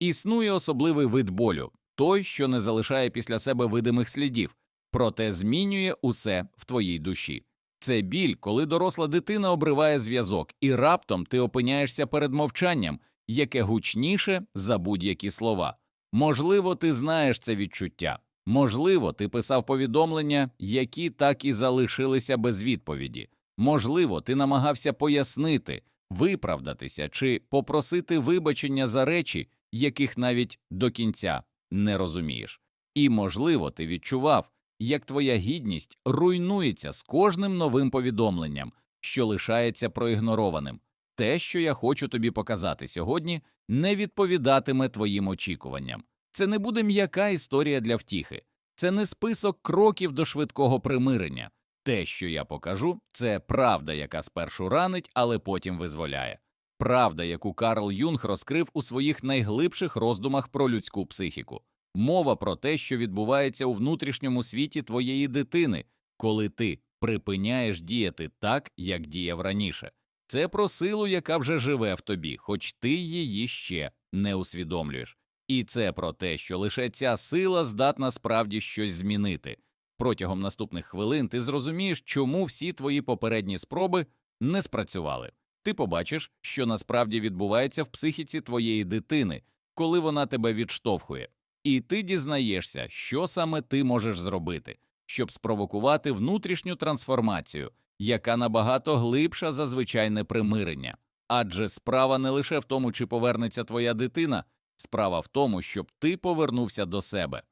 Існує особливий вид болю, той, що не залишає після себе видимих слідів, проте змінює усе в твоїй душі. Це біль, коли доросла дитина обриває зв'язок, і раптом ти опиняєшся перед мовчанням, яке гучніше за будь-які слова. Можливо, ти знаєш це відчуття. Можливо, ти писав повідомлення, які так і залишилися без відповіді. Можливо, ти намагався пояснити, виправдатися чи попросити вибачення за речі, яких навіть до кінця не розумієш. І, можливо, ти відчував, як твоя гідність руйнується з кожним новим повідомленням, що лишається проігнорованим. Те, що я хочу тобі показати сьогодні, не відповідатиме твоїм очікуванням. Це не буде м'яка історія для втіхи, це не список кроків до швидкого примирення. Те, що я покажу, це правда, яка спершу ранить, але потім визволяє. Правда, яку Карл Юнг розкрив у своїх найглибших роздумах про людську психіку. Мова про те, що відбувається у внутрішньому світі твоєї дитини, коли ти припиняєш діяти так, як діяв раніше. Це про силу, яка вже живе в тобі, хоч ти її ще не усвідомлюєш. І це про те, що лише ця сила здатна справді щось змінити. Протягом наступних хвилин ти зрозумієш, чому всі твої попередні спроби не спрацювали. Ти побачиш, що насправді відбувається в психіці твоєї дитини, коли вона тебе відштовхує, і ти дізнаєшся, що саме ти можеш зробити, щоб спровокувати внутрішню трансформацію, яка набагато глибша за звичайне примирення. Адже справа не лише в тому, чи повернеться твоя дитина, справа в тому, щоб ти повернувся до себе.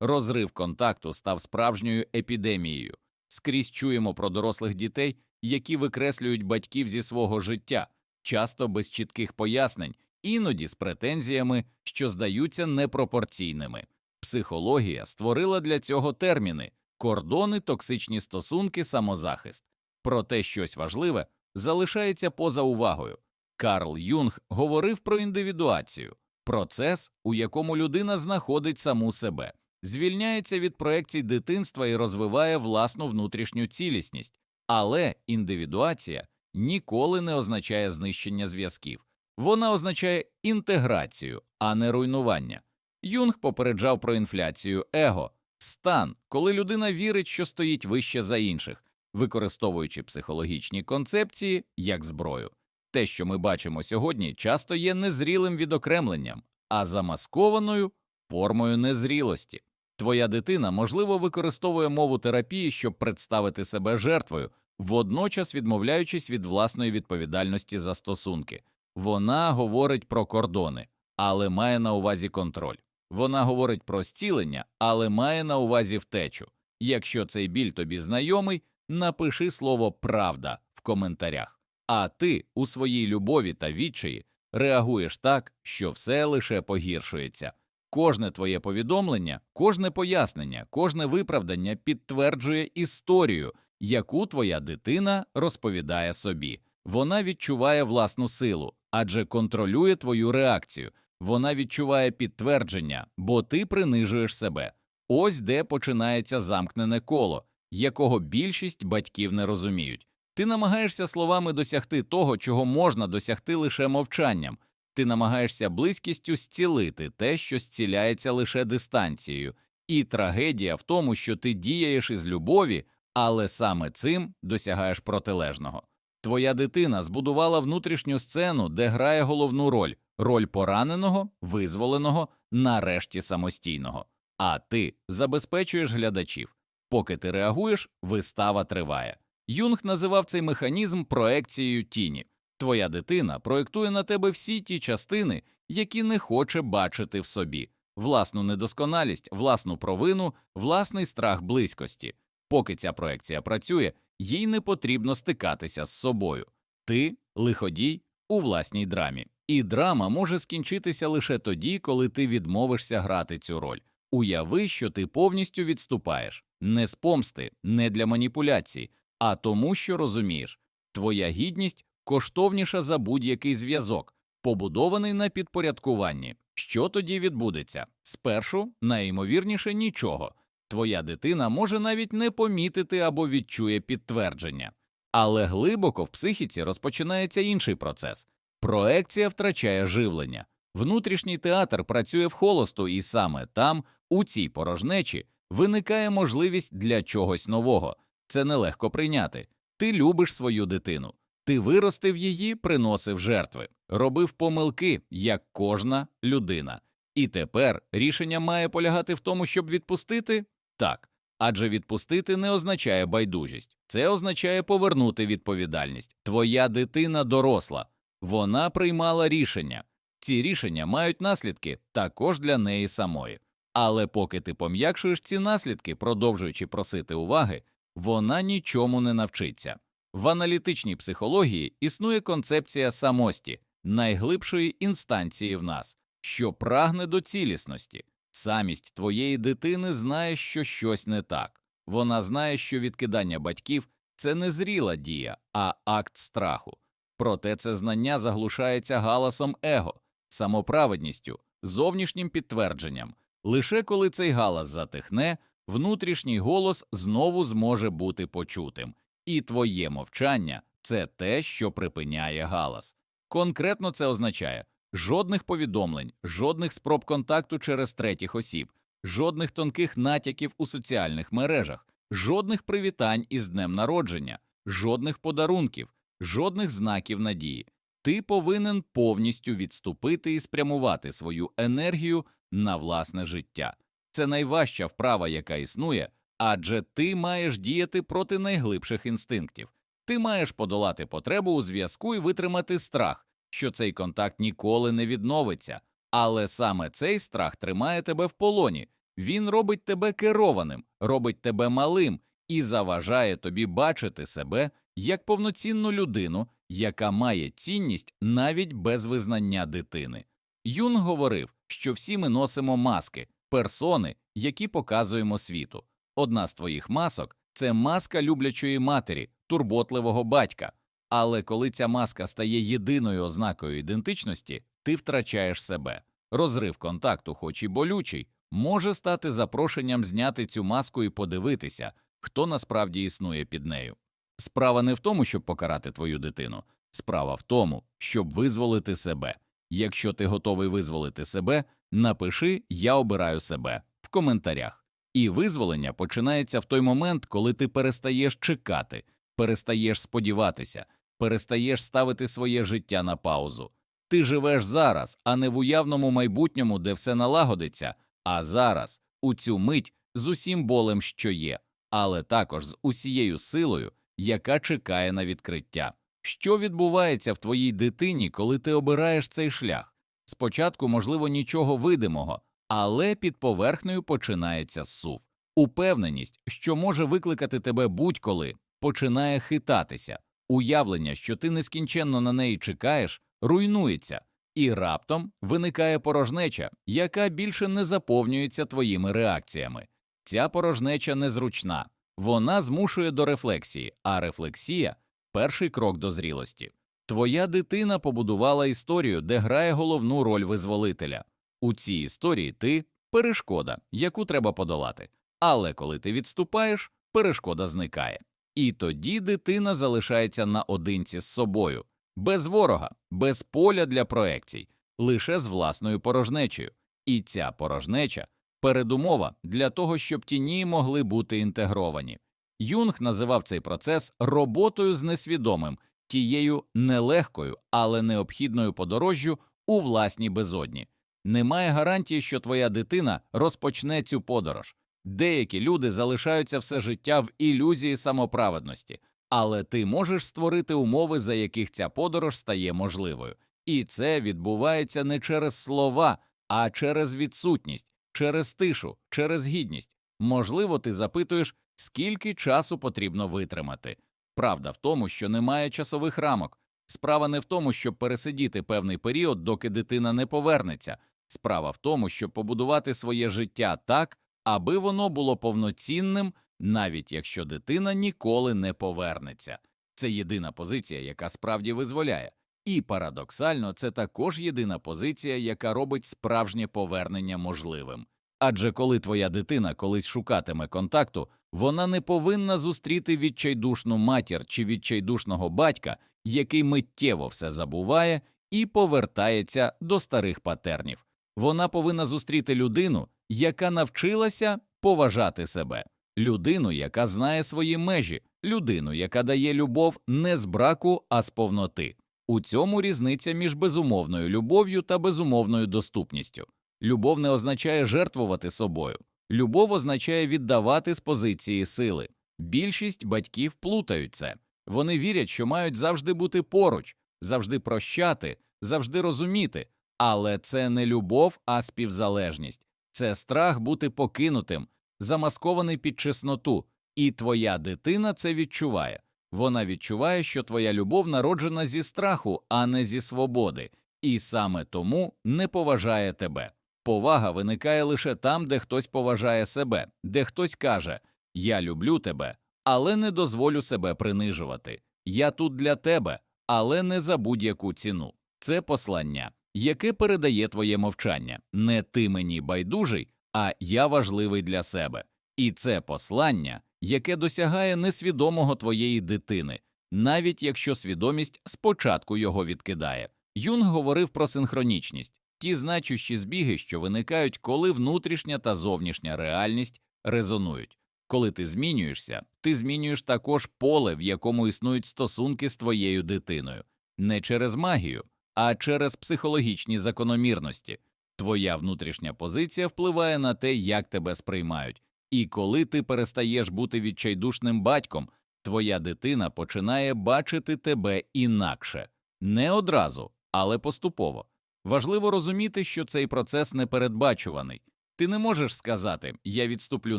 Розрив контакту став справжньою епідемією. Скрізь чуємо про дорослих дітей, які викреслюють батьків зі свого життя, часто без чітких пояснень, іноді з претензіями, що здаються непропорційними. Психологія створила для цього терміни кордони, токсичні стосунки, самозахист. Проте щось важливе залишається поза увагою. Карл Юнг говорив про індивідуацію, процес, у якому людина знаходить саму себе, звільняється від проекцій дитинства і розвиває власну внутрішню цілісність, але індивідуація ніколи не означає знищення зв'язків, вона означає інтеграцію, а не руйнування. Юнг попереджав про інфляцію его, стан, коли людина вірить, що стоїть вище за інших, використовуючи психологічні концепції як зброю. Те, що ми бачимо сьогодні, часто є незрілим відокремленням, а замаскованою формою незрілості. Твоя дитина, можливо, використовує мову терапії, щоб представити себе жертвою, водночас відмовляючись від власної відповідальності за стосунки. Вона говорить про кордони, але має на увазі контроль. Вона говорить про зцілення, але має на увазі втечу. Якщо цей біль тобі знайомий, напиши слово правда в коментарях. А ти у своїй любові та відчаї реагуєш так, що все лише погіршується. Кожне твоє повідомлення, кожне пояснення, кожне виправдання підтверджує історію, яку твоя дитина розповідає собі. Вона відчуває власну силу, адже контролює твою реакцію. Вона відчуває підтвердження, бо ти принижуєш себе. Ось де починається замкнене коло, якого більшість батьків не розуміють. Ти намагаєшся словами досягти того, чого можна досягти лише мовчанням. Ти намагаєшся близькістю зцілити те, що зціляється лише дистанцією, і трагедія в тому, що ти дієш із любові, але саме цим досягаєш протилежного. Твоя дитина збудувала внутрішню сцену, де грає головну роль роль пораненого, визволеного, нарешті самостійного. А ти забезпечуєш глядачів. Поки ти реагуєш, вистава триває. Юнг називав цей механізм проекцією тіні. Твоя дитина проєктує на тебе всі ті частини, які не хоче бачити в собі, власну недосконалість, власну провину, власний страх близькості. Поки ця проекція працює, їй не потрібно стикатися з собою. Ти лиходій у власній драмі. І драма може скінчитися лише тоді, коли ти відмовишся грати цю роль. Уяви, що ти повністю відступаєш, не з помсти, не для маніпуляцій, а тому, що розумієш, твоя гідність коштовніша за будь-який зв'язок, побудований на підпорядкуванні. Що тоді відбудеться? Спершу, найімовірніше, нічого. Твоя дитина може навіть не помітити або відчує підтвердження. Але глибоко в психіці розпочинається інший процес проекція втрачає живлення. Внутрішній театр працює вхолосту, і саме там, у цій порожнечі, виникає можливість для чогось нового. Це нелегко прийняти. Ти любиш свою дитину, ти виростив її, приносив жертви, робив помилки, як кожна людина. І тепер рішення має полягати в тому, щоб відпустити? Так. Адже відпустити не означає байдужість, це означає повернути відповідальність. Твоя дитина доросла, вона приймала рішення. Ці рішення мають наслідки також для неї самої. Але поки ти пом'якшуєш ці наслідки, продовжуючи просити уваги, вона нічому не навчиться. В аналітичній психології існує концепція самості, найглибшої інстанції в нас, що прагне до цілісності. Самість твоєї дитини знає, що щось не так. Вона знає, що відкидання батьків це не зріла дія, а акт страху. Проте це знання заглушається галасом его, самоправедністю, зовнішнім підтвердженням. Лише коли цей галас затихне, внутрішній голос знову зможе бути почутим, і твоє мовчання це те, що припиняє галас. Конкретно це означає жодних повідомлень, жодних спроб контакту через третіх осіб, жодних тонких натяків у соціальних мережах, жодних привітань із днем народження, жодних подарунків, жодних знаків надії. Ти повинен повністю відступити і спрямувати свою енергію на власне життя. Це найважча вправа, яка існує, адже ти маєш діяти проти найглибших інстинктів. Ти маєш подолати потребу у зв'язку і витримати страх, що цей контакт ніколи не відновиться, але саме цей страх тримає тебе в полоні. Він робить тебе керованим, робить тебе малим і заважає тобі бачити себе як повноцінну людину, яка має цінність навіть без визнання дитини. Юн говорив, що всі ми носимо маски, персони, які показуємо світу. Одна з твоїх масок це маска люблячої матері, турботливого батька. Але коли ця маска стає єдиною ознакою ідентичності, ти втрачаєш себе. Розрив контакту, хоч і болючий, може стати запрошенням зняти цю маску і подивитися, хто насправді існує під нею. Справа не в тому, щоб покарати твою дитину, справа в тому, щоб визволити себе. Якщо ти готовий визволити себе, напиши Я обираю себе в коментарях. І визволення починається в той момент, коли ти перестаєш чекати, перестаєш сподіватися, перестаєш ставити своє життя на паузу. Ти живеш зараз, а не в уявному майбутньому, де все налагодиться, а зараз, у цю мить, з усім болем, що є, але також з усією силою, яка чекає на відкриття. Що відбувається в твоїй дитині, коли ти обираєш цей шлях? Спочатку, можливо, нічого видимого, але під поверхнею починається сув. Упевненість, що може викликати тебе будь-коли, починає хитатися, уявлення, що ти нескінченно на неї чекаєш, руйнується, і раптом виникає порожнеча, яка більше не заповнюється твоїми реакціями. Ця порожнеча незручна, вона змушує до рефлексії, а рефлексія перший крок до зрілості. Твоя дитина побудувала історію, де грає головну роль визволителя. У цій історії ти перешкода, яку треба подолати. Але коли ти відступаєш, перешкода зникає. І тоді дитина залишається наодинці з собою, без ворога, без поля для проекцій, лише з власною порожнечею. І ця порожнеча передумова для того, щоб тіні могли бути інтегровані. Юнг називав цей процес роботою з несвідомим, тією нелегкою, але необхідною подорожжю у власній безодні. Немає гарантії, що твоя дитина розпочне цю подорож. Деякі люди залишаються все життя в ілюзії самоправедності, але ти можеш створити умови, за яких ця подорож стає можливою. І це відбувається не через слова, а через відсутність, через тишу, через гідність. Можливо, ти запитуєш, скільки часу потрібно витримати. Правда в тому, що немає часових рамок. Справа не в тому, щоб пересидіти певний період, доки дитина не повернеться. Справа в тому, щоб побудувати своє життя так, аби воно було повноцінним, навіть якщо дитина ніколи не повернеться. Це єдина позиція, яка справді визволяє. І парадоксально, це також єдина позиція, яка робить справжнє повернення можливим. Адже коли твоя дитина колись шукатиме контакту, вона не повинна зустріти відчайдушну матір чи відчайдушного батька, який миттєво все забуває і повертається до старих патернів. Вона повинна зустріти людину, яка навчилася поважати себе, людину, яка знає свої межі, людину, яка дає любов не з браку, а з повноти. У цьому різниця між безумовною любов'ю та безумовною доступністю. Любов не означає жертвувати собою, любов означає віддавати з позиції сили. Більшість батьків плутають це. Вони вірять, що мають завжди бути поруч, завжди прощати, завжди розуміти. Але це не любов, а співзалежність, це страх бути покинутим, замаскований під чесноту, і твоя дитина це відчуває. Вона відчуває, що твоя любов народжена зі страху, а не зі свободи, і саме тому не поважає тебе. Повага виникає лише там, де хтось поважає себе, де хтось каже Я люблю тебе, але не дозволю себе принижувати. Я тут для тебе, але не за будь-яку ціну. Це послання, яке передає твоє мовчання. Не ти мені байдужий, а я важливий для себе. І це послання, яке досягає несвідомого твоєї дитини, навіть якщо свідомість спочатку його відкидає. Юнг говорив про синхронічність, ті значущі збіги, що виникають, коли внутрішня та зовнішня реальність резонують. Коли ти змінюєшся, ти змінюєш також поле, в якому існують стосунки з твоєю дитиною, не через магію, а через психологічні закономірності. Твоя внутрішня позиція впливає на те, як тебе сприймають, і коли ти перестаєш бути відчайдушним батьком, твоя дитина починає бачити тебе інакше, не одразу, але поступово. Важливо розуміти, що цей процес непередбачуваний. Ти не можеш сказати Я відступлю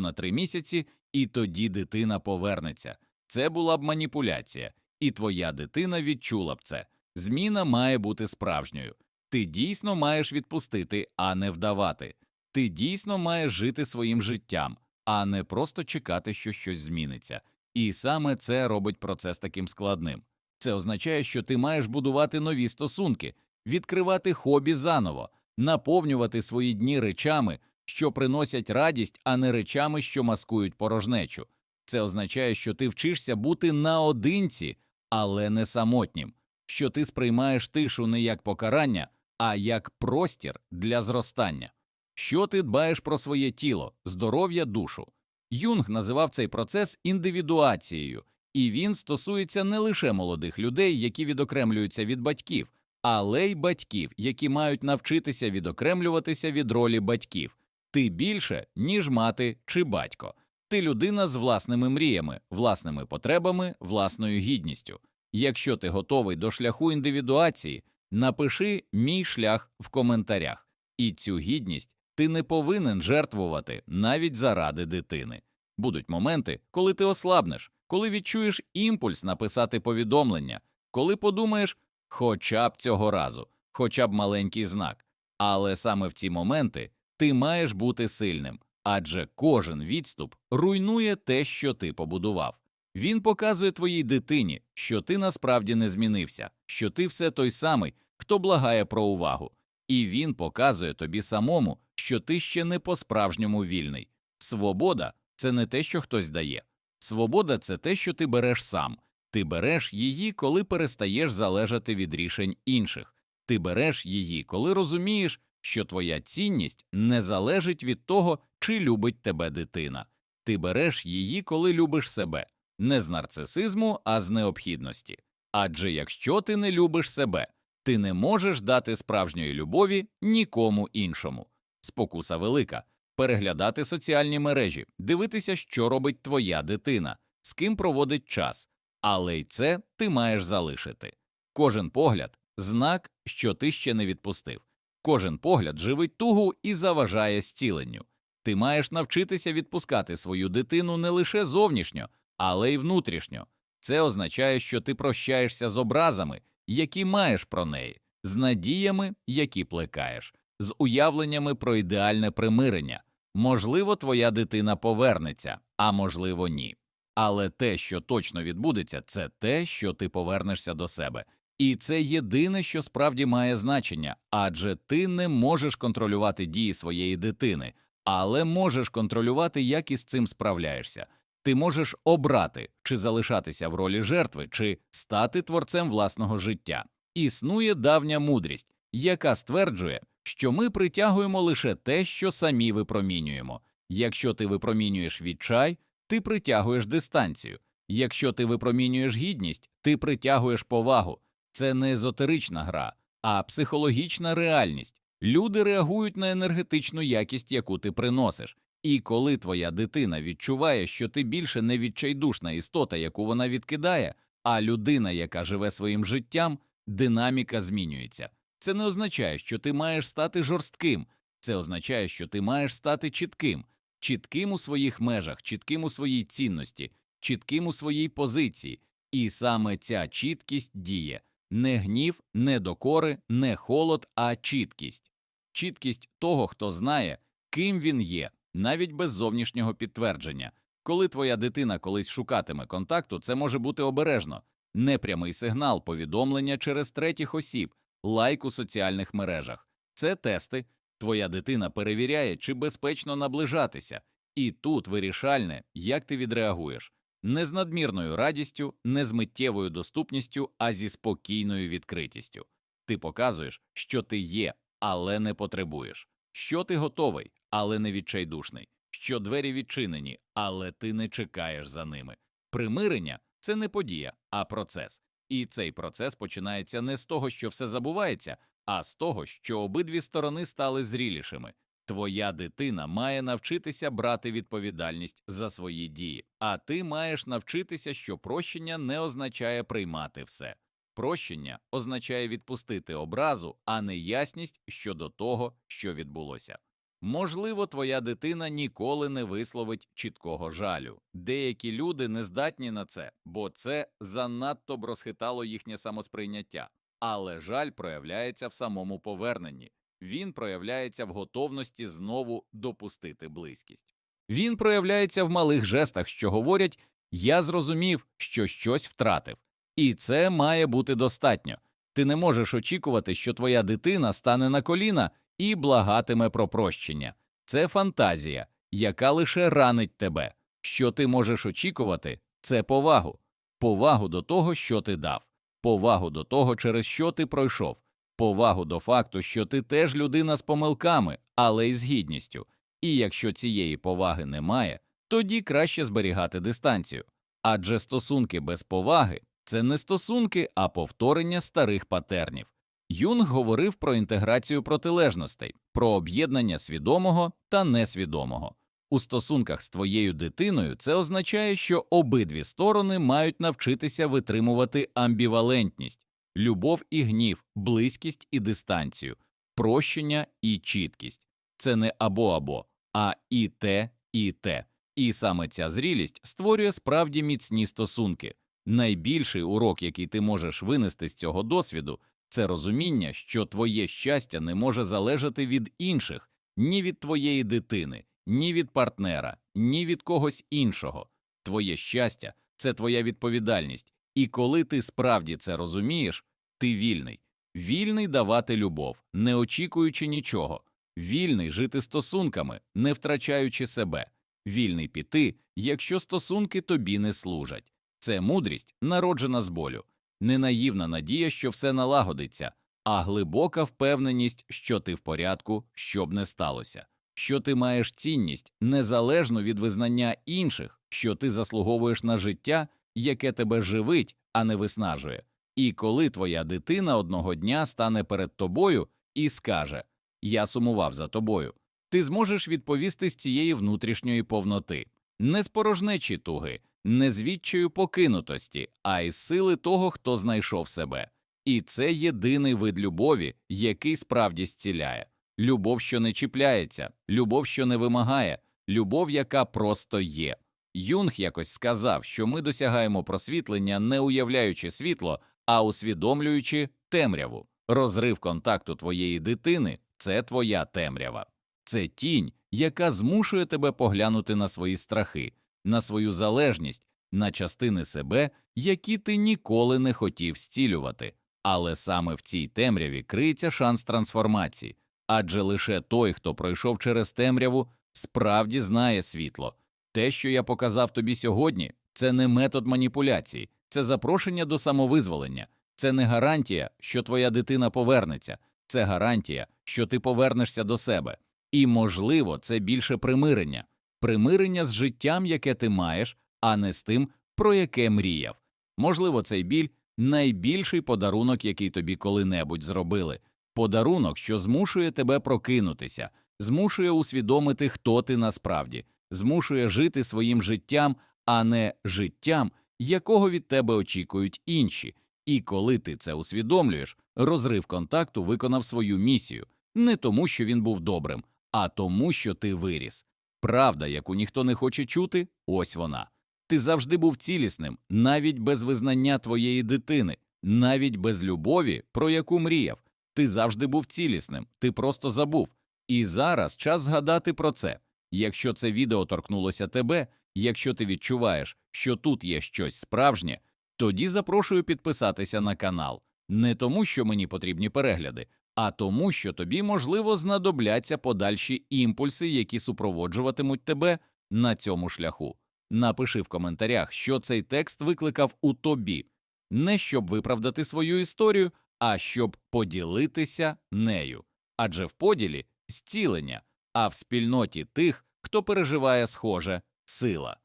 на три місяці, і тоді дитина повернеться. Це була б маніпуляція, і твоя дитина відчула б це. Зміна має бути справжньою. Ти дійсно маєш відпустити, а не вдавати. Ти дійсно маєш жити своїм життям, а не просто чекати, що щось зміниться. І саме це робить процес таким складним. Це означає, що ти маєш будувати нові стосунки, відкривати хобі заново, наповнювати свої дні речами, що приносять радість, а не речами, що маскують порожнечу. Це означає, що ти вчишся бути наодинці, але не самотнім, що ти сприймаєш тишу не як покарання, а як простір для зростання. Що ти дбаєш про своє тіло, здоров'я, душу? Юнг називав цей процес індивідуацією, і він стосується не лише молодих людей, які відокремлюються від батьків, але й батьків, які мають навчитися відокремлюватися від ролі батьків. Ти більше, ніж мати чи батько. Ти людина з власними мріями, власними потребами, власною гідністю. Якщо ти готовий до шляху індивідуації, напиши мій шлях в коментарях, і цю гідність ти не повинен жертвувати навіть заради дитини. Будуть моменти, коли ти ослабнеш, коли відчуєш імпульс написати повідомлення, коли подумаєш, хоча б цього разу, хоча б маленький знак. Але саме в ці моменти ти маєш бути сильним, адже кожен відступ руйнує те, що ти побудував. Він показує твоїй дитині, що ти насправді не змінився, що ти все той самий, хто благає про увагу, і він показує тобі самому, що ти ще не по справжньому вільний. Свобода це не те, що хтось дає. Свобода це те, що ти береш сам. Ти береш її, коли перестаєш залежати від рішень інших. Ти береш її, коли розумієш, що твоя цінність не залежить від того, чи любить тебе дитина. Ти береш її, коли любиш себе, не з нарцисизму, а з необхідності. Адже якщо ти не любиш себе, ти не можеш дати справжньої любові нікому іншому. Спокуса велика переглядати соціальні мережі, дивитися, що робить твоя дитина, з ким проводить час, але й це ти маєш залишити. Кожен погляд знак, що ти ще не відпустив. Кожен погляд живить тугу і заважає зціленню. Ти маєш навчитися відпускати свою дитину не лише зовнішньо, але й внутрішньо. Це означає, що ти прощаєшся з образами, які маєш про неї, з надіями, які плекаєш, з уявленнями про ідеальне примирення. Можливо, твоя дитина повернеться, а можливо, ні. Але те, що точно відбудеться, це те, що ти повернешся до себе. І це єдине, що справді має значення, адже ти не можеш контролювати дії своєї дитини, але можеш контролювати, як із цим справляєшся. Ти можеш обрати, чи залишатися в ролі жертви, чи стати творцем власного життя. Існує давня мудрість, яка стверджує, що ми притягуємо лише те, що самі випромінюємо. Якщо ти випромінюєш відчай, ти притягуєш дистанцію. Якщо ти випромінюєш гідність, ти притягуєш повагу. Це не езотерична гра, а психологічна реальність. Люди реагують на енергетичну якість, яку ти приносиш. І коли твоя дитина відчуває, що ти більше не відчайдушна істота, яку вона відкидає, а людина, яка живе своїм життям, динаміка змінюється. Це не означає, що ти маєш стати жорстким, це означає, що ти маєш стати чітким, чітким у своїх межах, чітким у своїй цінності, чітким у своїй позиції. І саме ця чіткість діє не гнів, не докори, не холод, а чіткість. Чіткість того, хто знає, ким він є, навіть без зовнішнього підтвердження. Коли твоя дитина колись шукатиме контакту, це може бути обережно, непрямий сигнал, повідомлення через третіх осіб, лайк у соціальних мережах. Це тести. Твоя дитина перевіряє, чи безпечно наближатися, і тут вирішальне, як ти відреагуєш. Не з надмірною радістю, не з миттєвою доступністю, а зі спокійною відкритістю. Ти показуєш, що ти є, але не потребуєш, що ти готовий, але не відчайдушний, що двері відчинені, але ти не чекаєш за ними. Примирення це не подія, а процес. І цей процес починається не з того, що все забувається, а з того, що обидві сторони стали зрілішими. Твоя дитина має навчитися брати відповідальність за свої дії, а ти маєш навчитися, що прощення не означає приймати все. Прощення означає відпустити образу, а не ясність щодо того, що відбулося. Можливо, твоя дитина ніколи не висловить чіткого жалю. Деякі люди не здатні на це, бо це занадто б розхитало їхнє самосприйняття. Але жаль проявляється в самому поверненні. Він проявляється в готовності знову допустити близькість. Він проявляється в малих жестах, що говорять Я зрозумів, що щось втратив. І це має бути достатньо. Ти не можеш очікувати, що твоя дитина стане на коліна і благатиме про прощення. Це фантазія, яка лише ранить тебе. Що ти можеш очікувати, це повагу, повагу до того, що ти дав, повагу до того, через що ти пройшов, повагу до факту, що ти теж людина з помилками, але й з гідністю. І якщо цієї поваги немає, тоді краще зберігати дистанцію. Адже стосунки без поваги це не стосунки, а повторення старих патернів. Юнг говорив про інтеграцію протилежностей, про об'єднання свідомого та несвідомого. У стосунках з твоєю дитиною це означає, що обидві сторони мають навчитися витримувати амбівалентність, любов і гнів, близькість і дистанцію, прощення і чіткість. Це не або або, а і те, і те. І саме ця зрілість створює справді міцні стосунки. Найбільший урок, який ти можеш винести з цього досвіду, це розуміння, що твоє щастя не може залежати від інших, ні від твоєї дитини, ні від партнера, ні від когось іншого. Твоє щастя це твоя відповідальність, і коли ти справді це розумієш, ти вільний, вільний давати любов, не очікуючи нічого, вільний жити стосунками, не втрачаючи себе, вільний піти, якщо стосунки тобі не служать. Це мудрість, народжена з болю, не наївна надія, що все налагодиться, а глибока впевненість, що ти в порядку, що б не сталося, що ти маєш цінність незалежно від визнання інших, що ти заслуговуєш на життя, яке тебе живить, а не виснажує. І коли твоя дитина одного дня стане перед тобою і скаже Я сумував за тобою, ти зможеш відповісти з цієї внутрішньої повноти, не з порожнечі туги, не з відчаю покинутості, а із сили того, хто знайшов себе. І це єдиний вид любові, який справді зціляє любов, що не чіпляється, любов, що не вимагає, любов, яка просто є. Юнг якось сказав, що ми досягаємо просвітлення, не уявляючи світло, а усвідомлюючи темряву. Розрив контакту твоєї дитини це твоя темрява, це тінь, яка змушує тебе поглянути на свої страхи, на свою залежність, на частини себе, які ти ніколи не хотів зцілювати. Але саме в цій темряві криється шанс трансформації, адже лише той, хто пройшов через темряву, справді знає світло. Те, що я показав тобі сьогодні, це не метод маніпуляції, це запрошення до самовизволення. Це не гарантія, що твоя дитина повернеться, це гарантія, що ти повернешся до себе. І, можливо, це більше примирення, примирення з життям, яке ти маєш, а не з тим, про яке мріяв. Можливо, цей біль найбільший подарунок, який тобі коли-небудь зробили, подарунок, що змушує тебе прокинутися, змушує усвідомити, хто ти насправді, змушує жити своїм життям, а не життям, якого від тебе очікують інші. І коли ти це усвідомлюєш, розрив контакту виконав свою місію не тому, що він був добрим, а тому, що ти виріс. Правда, яку ніхто не хоче чути, ось вона. Ти завжди був цілісним, навіть без визнання твоєї дитини, навіть без любові, про яку мріяв. Ти завжди був цілісним, ти просто забув. І зараз час згадати про це. Якщо це відео торкнулося тебе, якщо ти відчуваєш, що тут є щось справжнє, тоді запрошую підписатися на канал не тому, що мені потрібні перегляди, а тому, що тобі, можливо, знадобляться подальші імпульси, які супроводжуватимуть тебе на цьому шляху. Напиши в коментарях, що цей текст викликав у тобі, не щоб виправдати свою історію, а щоб поділитися нею. Адже в поділі зцілення, а в спільноті тих, хто переживає схоже, сила.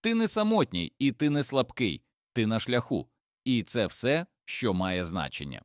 Ти не самотній і ти не слабкий, ти на шляху, і це все, що має значення.